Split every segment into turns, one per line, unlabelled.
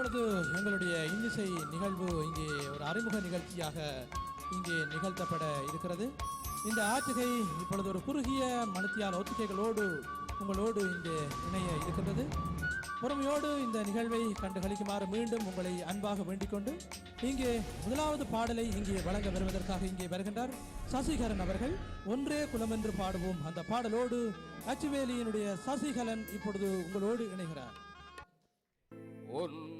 இப்பொழுது எங்களுடைய இன்னிசை நிகழ்வு இங்கே ஒரு அறிமுக நிகழ்ச்சியாக இங்கே நிகழ்த்தப்பட இருக்கிறது. இந்த ஆற்றுகை இப்பொழுது ஒரு குறுகிய மனத்தியால் ஒத்திகைகளோடு உங்களோடு இங்கே இணைய இருக்கின்றது. பொறுமையோடு இந்த நிகழ்வை கண்டு களிக்குமாறு மீண்டும் உங்களை அன்பாக வேண்டிக் கொண்டு இங்கே முதலாவது பாடலை இங்கே வழங்க வருவதற்காக இங்கே வருகின்றார் சசிகரன் அவர்கள். ஒன்றே குலம் என்று பாடுவோம். அந்த பாடலோடு அச்சுவேலியினுடைய சசிகலன் இப்பொழுது உங்களோடு இணைகிறார்.
ஒன்று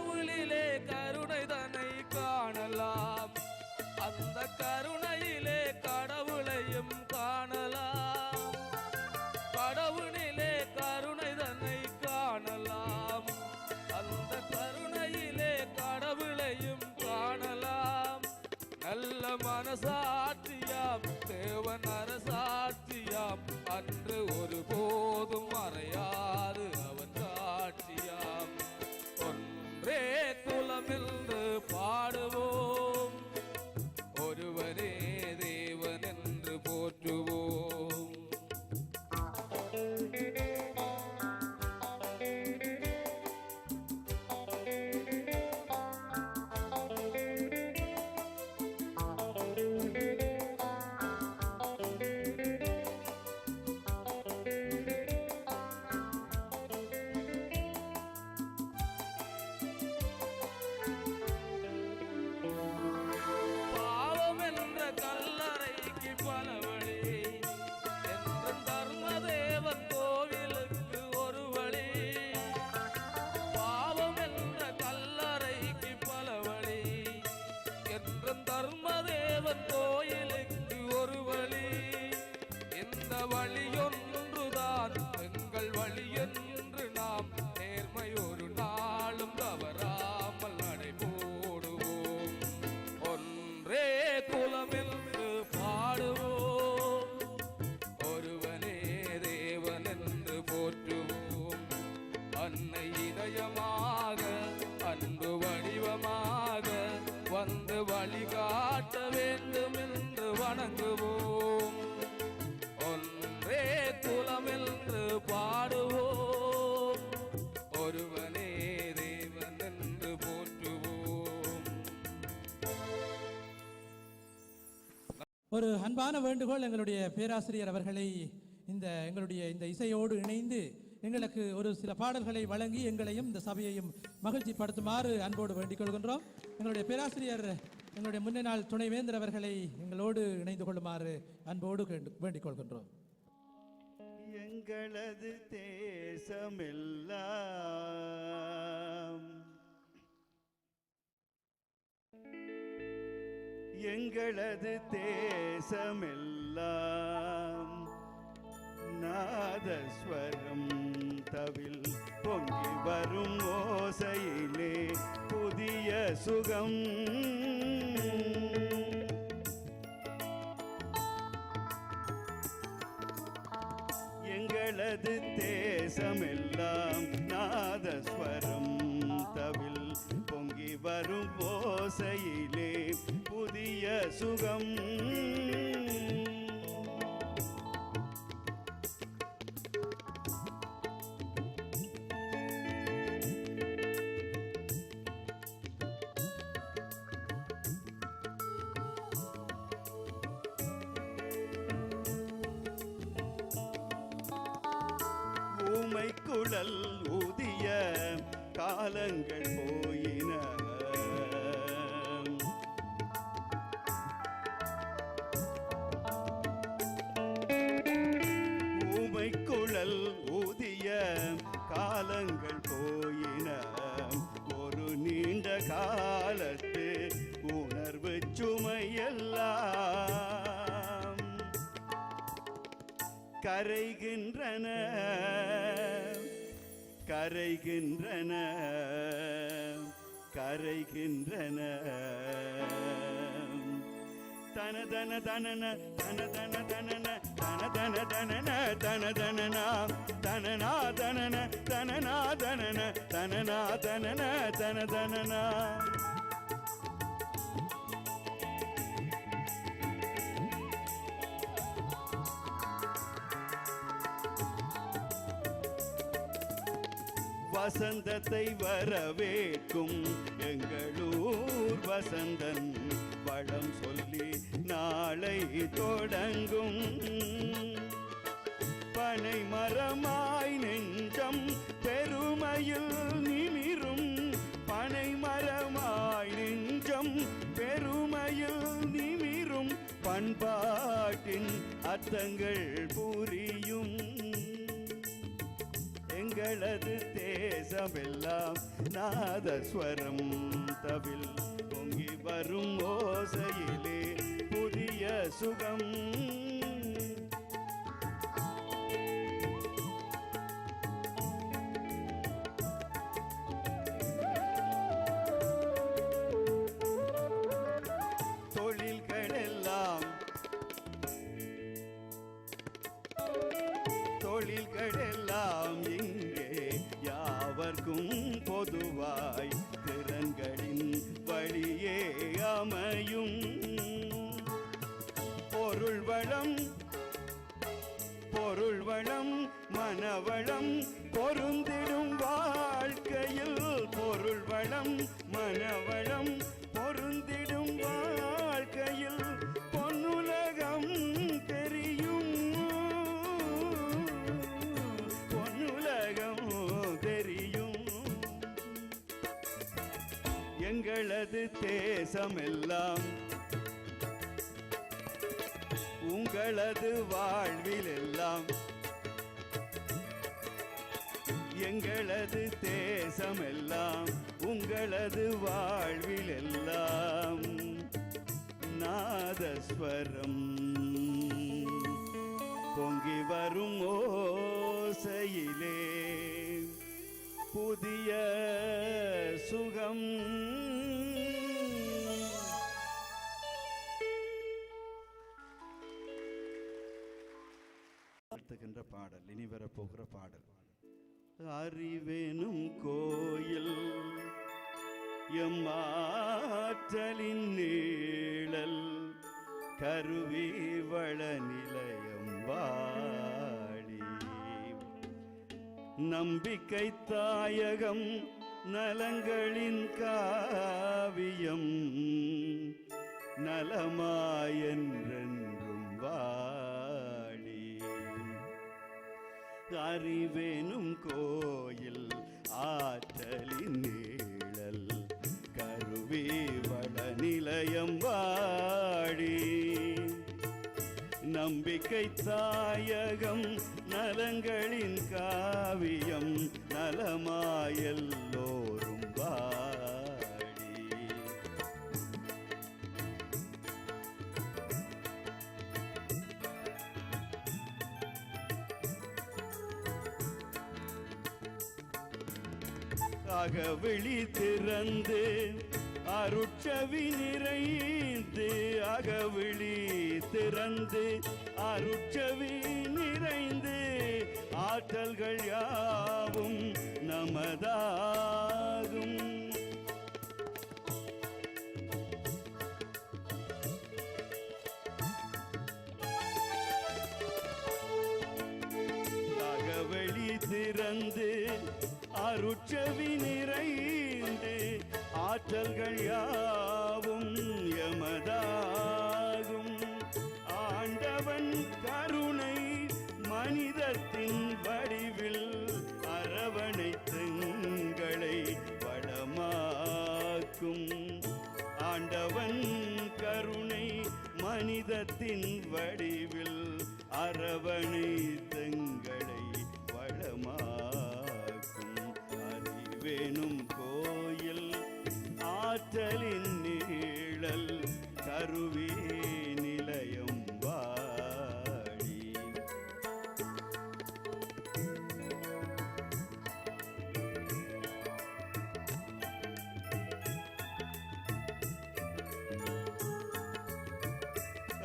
கடவுளிலே கருணை தன்னை காணலாம். அந்த கருணையிலே கடவுளையும் காணலாம். கடவுளிலே கருணை தன்னை காணலாம். அந்த கருணையிலே கடவுளையும் காணலாம். நல்ல மனசாட்சியாம் தேவன் அரசாட்சியாம் அன்று ஒருபோதும் மறையாது அவன் ஒரு
அன்பான வேண்டுகோள் எங்களுடைய பேராசிரியர் அவர்களை இந்த எங்களுடைய இந்த இசையோடு இணைந்து எங்களுக்கு ஒரு சில பாடல்களை வழங்கி எங்களையும் இந்த சபையையும் மகிழ்ச்சிப்படுத்துமாறு அன்போடு வேண்டிக் கொள்கின்றோம். எங்களுடைய பேராசிரியர் எங்களுடைய முன்னே நாள் துணைவேந்தர் அவர்களை எங்களோடு இணைந்து கொள்ளுமாறு அன்போடு வேண்டிக் கொள்கின்றோம்.
எங்களது தேசமில்லா எங்களது தேசமெல்லாம் நாதஸ்வரம் தவில் பொங்கி வரும் ஓசையிலே புதிய சுகம். எங்களது தேசமெல்லாம் நாதஸ்வரம் தவில் பொங்கி வரும் ஓசையிலே சுகம். ஊமை குழல் ஊதிய காலங்கள் கரைகின்றன கரைகின்றன. தன தன தனன தன தன தனன தன தன தனன தன தனனா தனனா தனன தனனா தனன தனனா தனன தன தனனா. வசந்தத்தை வரவேற்கும் எங்களூர் வசந்தன். பழம் சொல்லி நாளை தொடங்கும். பனை மரமாய் நெஞ்சம் பெருமையில் நிமிரும். பனை மரமாய் நெஞ்சம் பெருமையில் நிமிரும். பண்பாட்டின் அர்த்தங்கள் புரியும். எங்களது தேசமெல்லாம் நாதஸ்வரம் தவில் பொங்கி வரும் ஓசையிலே புதிய சுகம். எங்களது தேசமெல்லாம். உங்களது வாழ்வில் எல்லாம் எங்களது தேசமெல்லாம். உங்களது வாழ்வில் எல்லாம் நாதஸ்வரம். பொங்கி வரும் ஓசையிலே. புதிய சுகம் பாடல் இனி வரப்போகிற பாடல். அறிவேனும் கோயில் எம்மாற்றலின் நீழல் கருவி வள நிலையம் வாழி. நம்பிக்கை தாயகம் நலங்களின் காவியம் நலமாயன் அறிவெனும் கோயில் ஆற்றலின் நீழல் கருவி வட நிலையம் வாடி. நம்பிக்கை தாயகம் நலங்களின் காவியம் நலமாயல் அகவிழி திறந்து அருட்சவி நிறைந்து அகவிழி திறந்து அருட்சவி நிறைந்து ஆற்றல்கள் யாவும் நமதாகும் ஆற்றல்கள் யாவும் எமதாகும். ஆண்டவன் கருணை மனிதத்தின் வடிவில் அரவணைத்துங்களை வளமாக்கும். ஆண்டவன் கருணை மனிதத்தின் வடிவில் அரவணை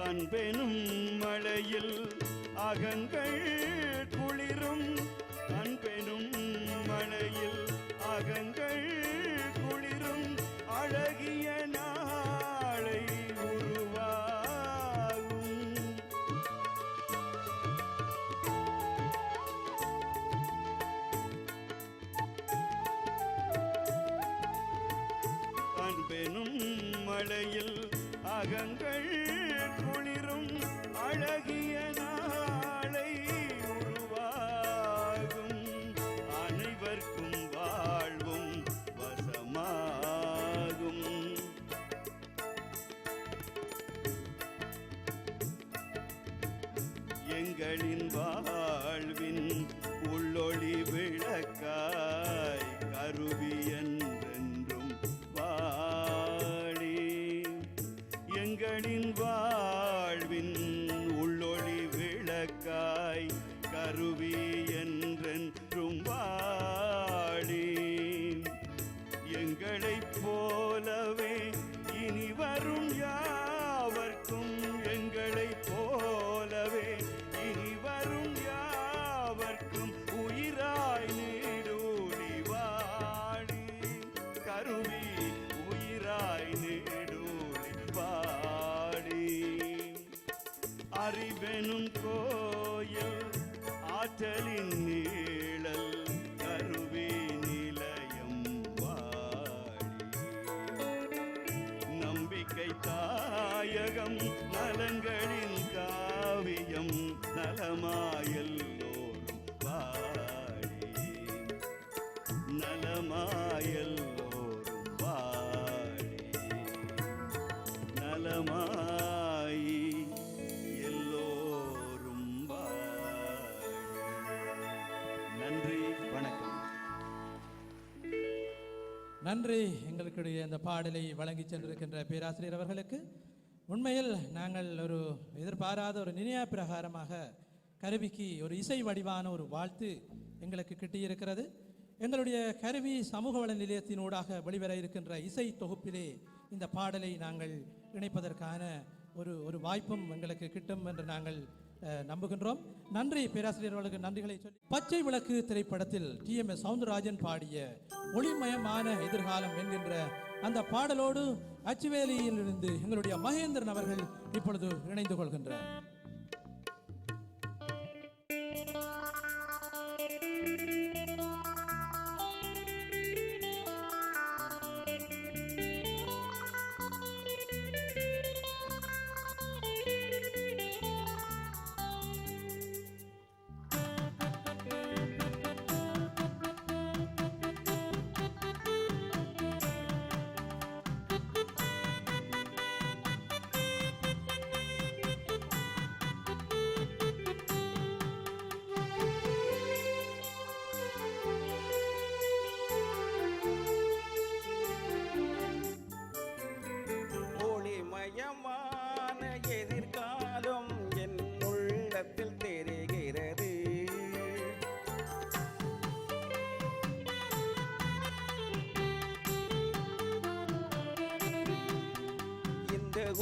அன்பெனும் மழையில் அகங்கள் குளிரும். அன்பெனும் மழையில் அகங்கள் குளிரும். அழகிய நாளை உருவாகும். அன்பெனும் மழையில் அகங்கள் claro. ஆற்றலின் நன்றி.
எங்களுடைய இந்த பாடலை வழங்கி சென்றிருக்கின்ற பேராசிரியர் அவர்களுக்கு. உண்மையில் நாங்கள் ஒரு எதிர்பாராத ஒரு நினையா பிரகாரமாக கருவிக்கு ஒரு இசை வடிவான ஒரு வாழ்த்து எங்களுக்கு கிட்டியிருக்கிறது. எங்களுடைய கருவி சமூக வள நிலையத்தினூடாக வெளிவர இருக்கின்ற இசை தொகுப்பிலே இந்த பாடலை நாங்கள் இணைப்பதற்கான ஒரு ஒரு வாய்ப்பும் எங்களுக்கு கிட்டும் என்று நாங்கள் நம்புகின்றோம். நன்றி பேராசிரியர்களுக்கு நன்றிகளை சொல்லி. பச்சை விளக்கு திரைப்படத்தில் டி எம் எஸ் சவுந்தரராஜன் பாடிய ஒளிமயமான எதிர்காலம் என்கின்ற அந்த பாடலோடு அச்சுவேலியிலிருந்து எங்களுடைய மகேந்திரன் அவர்கள் இப்பொழுது இணைந்து கொள்கின்றார்.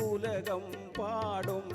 உலகம் பாடும்